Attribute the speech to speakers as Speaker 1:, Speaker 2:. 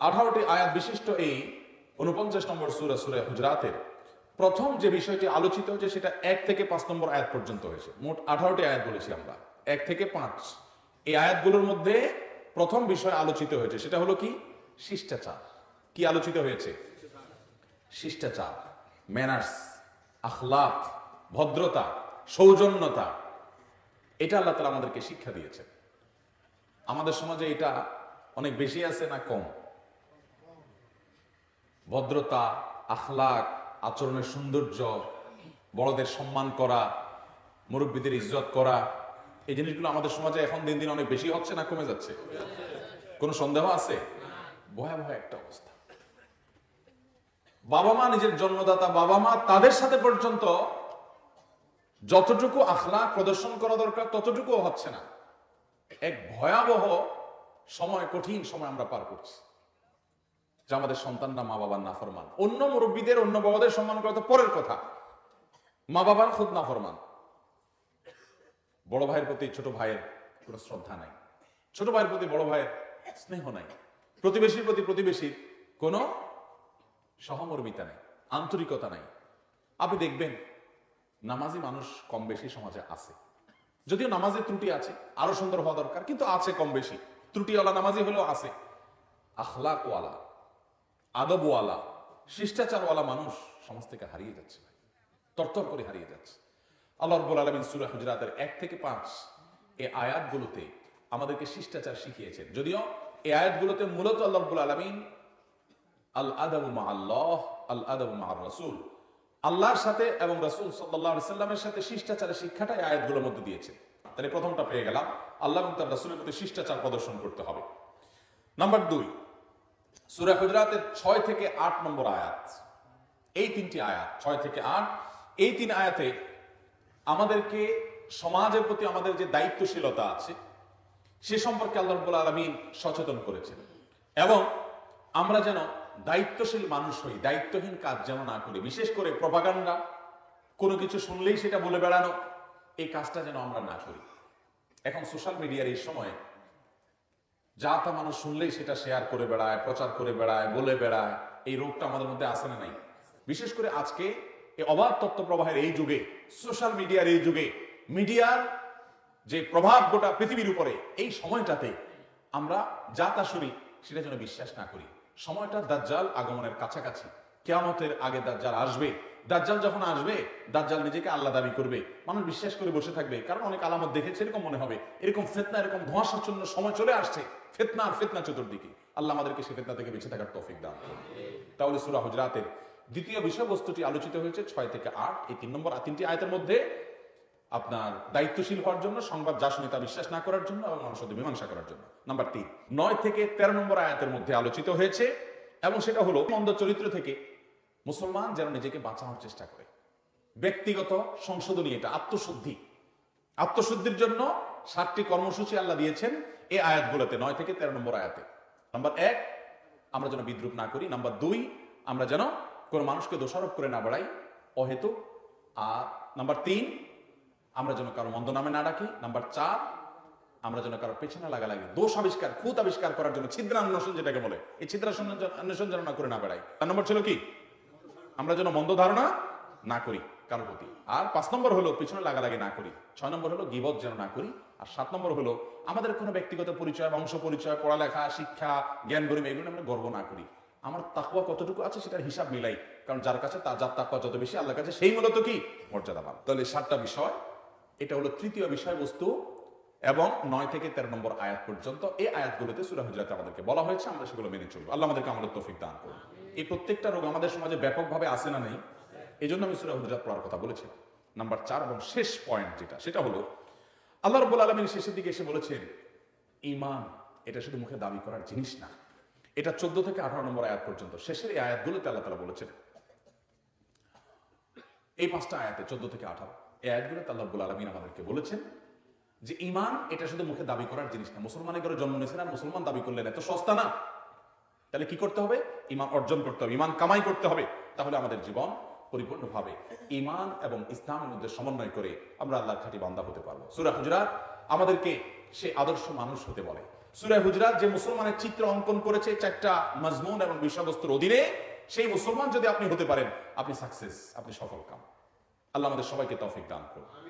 Speaker 1: আঠারোটি আয়াত বিশিষ্ট এই উনপঞ্চাশ নম্বর সুরা, সুরে হুজরাতের। প্রথম যে বিষয়টি আলোচিত হয়েছে সেটা এক থেকে পাঁচ নম্বর আয়াত পর্যন্ত হয়েছে। মোট আঠারোটি আয়াত বলেছি আমরা। এক থেকে পাঁচ। এই আয়াতগুলোর মধ্যে প্রথম বিষয় আলোচিত হয়েছে, সেটা হলো কি? শিষ্টাচার। কি আলোচিত হয়েছে? শিষ্টাচার ম্যানার্স আখলাক ভদ্রতা, সৌজন্যতা। এটা আল্লাহ তালা আমাদেরকে শিক্ষা দিয়েছে আমাদের সমাজে এটা অনেক বেশি আছে না কম? ভদ্রতা, আখলাক, আচরণের সৌন্দর্য, বড়দের সম্মান করা, মুরব্বীদের ইজ্জত করা, এই জিনিসগুলো আমাদের সমাজে এখন দিন দিন অনেক বেশি হচ্ছে না কমে যাচ্ছে? কোনো সন্দেহ আছে? ভয়াবহ একটা অবস্থা। বাবা মা নিজের জন্মদাতা, বাবা মা তাদের সাথে পর্যন্ত যতটুকু আখলা প্রদর্শন করা দরকার ততটুকু হচ্ছে না। এক ভয়াবহ সময়, কঠিন সময় আমরা পার করছি। যে আমাদের সন্তানরা মা বাবার নাফরমান। অন্য মুরব্বীদের, অন্য বাবাদের সম্মান করা তো পরের কথা। মা বাবার খুব নাফরমান। বড় ভাইয়ের প্রতি, ছোট ভাইয়ের কোনো শ্রদ্ধা নাই। ছোট ভাইয়ের প্রতি, বড় ভাইয়ের স্নেহ নাই। প্রতিবেশীর প্রতি প্রতিবেশীর কোনো সহমর্মিতা নেই, আন্তরিকতা নাই। আপনি দেখবেন, নামাজি মানুষ কম বেশি সমাজে আছে। যদিও নামাজের ত্রুটি আছে, আরও সুন্দর হওয়া দরকার, কিন্তু আছে কম বেশি। ত্রুটিওয়ালা নামাজি হলেও আছে। আখলাকওয়ালা। আদবওয়ালা, শিষ্টাচারওয়ালা মানুষ সমাজ থেকে হারিয়ে যাচ্ছে ভাই। তরতর করে হারিয়ে যাচ্ছে। আল্লাহ রব্বুল আলমিন সুরা হুজরাতের এক থেকে পাঁচ এই আয়াতগুলোতে আমাদেরকে শিষ্টাচার শিখিয়েছেন। যদিও এই আয়াতগুলোতে মূলত আল্লাহ রব্বুল আলমিন আল আদাবু মা আল্লাহ আল আদাবু মা রসুল আল্লাহর সাথে এবং রসুল সাল্লাহ সাল্লামের সাথে শিষ্টাচারের শিক্ষাটা শিক্ষাটাই আয়াতগুলোর মধ্যে দিয়েছে তাহলে প্রথমটা পেয়ে গেলাম। আল্লাহ এবং তার রসুলের প্রতি শিষ্টাচার প্রদর্শন করতে হবে। নাম্বার দুই সুরা হুজরাতের ছয় থেকে আট নম্বর আয়াত। এই তিনটি আয়াত, ছয় থেকে আট, এই তিন আয়াতে আমাদেরকে সমাজের প্রতি আমাদের যে দায়িত্বশীলতা আছে, সে সম্পর্কে আল্লাহ রব্বুল আলমিন সচেতন করেছেন। এবং আমরা যেন দায়িত্বশীল মানুষ হই, দায়িত্বহীন কাজ যেন না করি। বিশেষ করে প্রপাগান্ডা, কোনো কিছু শুনলেই সেটা বলে বেড়ানো, এই কাজটা যেন আমরা না করি। এখন সোশ্যাল মিডিয়ার এই সময়ে যা তা মানুষ শুনলেই সেটা শেয়ার করে বেড়ায়, প্রচার করে বেড়ায়, বলে বেড়ায়। এই রোগটা আমাদের মধ্যে আসে না নাই? বিশেষ করে আজকে এই অবাধ তত্ত্ব প্রবাহের এই যুগে সোশ্যাল মিডিয়ার এই যুগে মিডিয়ার যে প্রভাব গোটা পৃথিবীর উপরে, এই সময়টাতে আমরা যা তা শুনি, সেটা যেন বিশ্বাস না করি। সময়টা দাজ্জাল আগমনের কাছাকাছি। কেয়ামতের আগে দাজ্জাল আসবে। দাজ্জাল যখন আসবে, দাজ্জাল নিজেকে আল্লাহ দাবি করবে। মানুষ বিশ্বাস করে বসে থাকবে, কারণ অনেক আলামত দেখেছে, এরকম মনে হবে। এরকম ফেতনা, এরকম ধোঁয়াশাচ্ছন্ন সময় চলে আসছে। ফেতনা আর ফেতনা চতুর্দিকে। আল্লাহ আমাদেরকে সে ফেতনা থেকে বেঁচে থাকার তৌফিক দান তাহলে সুরা হুজরাতের দ্বিতীয় বিষয়বস্তুটি আলোচিত হয়েছে, ছয় থেকে আট, এই তিন নম্বর তিনটি আয়তের মধ্যে। আপনার দায়িত্বশীল হওয়ার জন্য, সংবাদ যা শুনে তা বিশ্বাস না করার জন্য এবং মানুষের মীমাংসা করার জন্য। নাম্বার তিন, নয় থেকে তেরো নম্বর আয়াতের মধ্যে আলোচিত হয়েছে, এবং সেটা হলো মন্দ চরিত্র থেকে মুসলমান যেন নিজেকে বাঁচানোর চেষ্টা করে। ব্যক্তিগত সংশোধনী এটা, আত্মশুদ্ধি। আত্মশুদ্ধির জন্য সাতটি কর্মসূচি আল্লাহ দিয়েছেন এই আয়াতগুলোতে, নয় থেকে তেরো নম্বর আয়াতে। নাম্বার এক, আমরা যেন বিদ্রুপ না করি। নাম্বার দুই, আমরা যেন কোনো মানুষকে দোষারোপ করে না বাড়াই অহেতু আর নাম্বার তিন, আমরা যেন কারও মন্দ নামে না ডাকি। নাম্বার চার, আমরা যেন কারও পেছনে লাগালাগি, দোষ আবিষ্কার, খুঁত আবিষ্কার করার জন্য ছিদ্রান্বেষণ যেটাকে বলে, এই ছিদ্রান্বেষণ যেন না করে না বেড়াই। তার নম্বর ছিল কি? আমরা যেন মন্দ ধারণা না করি, কারোর প্রতি। আর পাঁচ নম্বর হলো, পিছনে লাগালাগি না করি। ছয় নম্বর হলো, গিবত যেন না করি। আর সাত নম্বর হলো, আমাদের কোনো ব্যক্তিগত পরিচয় বংশ পরিচয়, পড়ালেখা, শিক্ষা, জ্ঞান গরিমা এগুলো আমরা গর্ব না করি। আমার তাকুয়া কতটুকু আছে সেটার হিসাব মিলাই। কারণ যার কাছে তার যার তাকুয়া যত বেশি, আল্লাহর কাছে সেই মূলত কি? মর্যাদা মর্যাদাবান। তাহলে সাতটা বিষয়, এটা হলো তৃতীয় বিষয়বস্তু এবং নয় থেকে তেরো নম্বর আয়াত পর্যন্ত এই আয়াতগুলোতে সুরা হুজরাতে আমাদেরকে বলা হয়েছে, আমরা সেগুলো মেনে চলবো। আল্লাহ আমাদেরকে আমাদের তৌফিক দান করুন। এই প্রত্যেকটা রোগ আমাদের সমাজে ব্যাপকভাবে আসে না নেই এই জন্য আমি সুরা হুজরাত পড়ার কথা বলেছি। নাম্বার চার এবং শেষ পয়েন্ট যেটা, সেটা হলো, আল্লাহ রব্বুল আলমিন শেষের দিকে এসে বলেছেন ইমান এটা শুধু মুখে দাবি করার জিনিস না, এটা চোদ্দ থেকে আঠারো নম্বর আয়াত পর্যন্ত, শেষের এই আয়াতগুলোতে আল্লাহ তালা বলেছেন, এই পাঁচটা আয়াতে চোদ্দ থেকে আঠারো, এই আয়াতগুলোতে আল্লাহ রব্বুল আলমিন আমাদেরকে বলেছেন যে ইমান, এটা শুধু মুখে দাবি করার জিনিস না। মুসলমানের ঘরে জন্ম নিয়েছেন আর মুসলমান দাবি করলেন এত সস্তা না। তাহলে কি করতে হবে? ইমান অর্জন করতে হবে, ইমান কামাই করতে হবে। তাহলে আমাদের জীবন পরিপূর্ণভাবে ইমান এবং ইসলামের মধ্যে সমন্বয় করে আমরা আল্লাহর খাঁটি বান্দা হতে পারব। সুরা হুজরাত আমাদেরকে সে আদর্শ মানুষ হতে বলে। সুরা হুজরাত যে মুসলমানের চিত্র অঙ্কন করেছে চারটা মজমুন এবং বিষয়বস্তুর অধীনে, সেই মুসলমান যদি আপনি হতে পারেন, আপনি সাকসেস আপনি সফল কাম। আল্লাহ আমাদের সবাইকে তৌফিক দান করুন।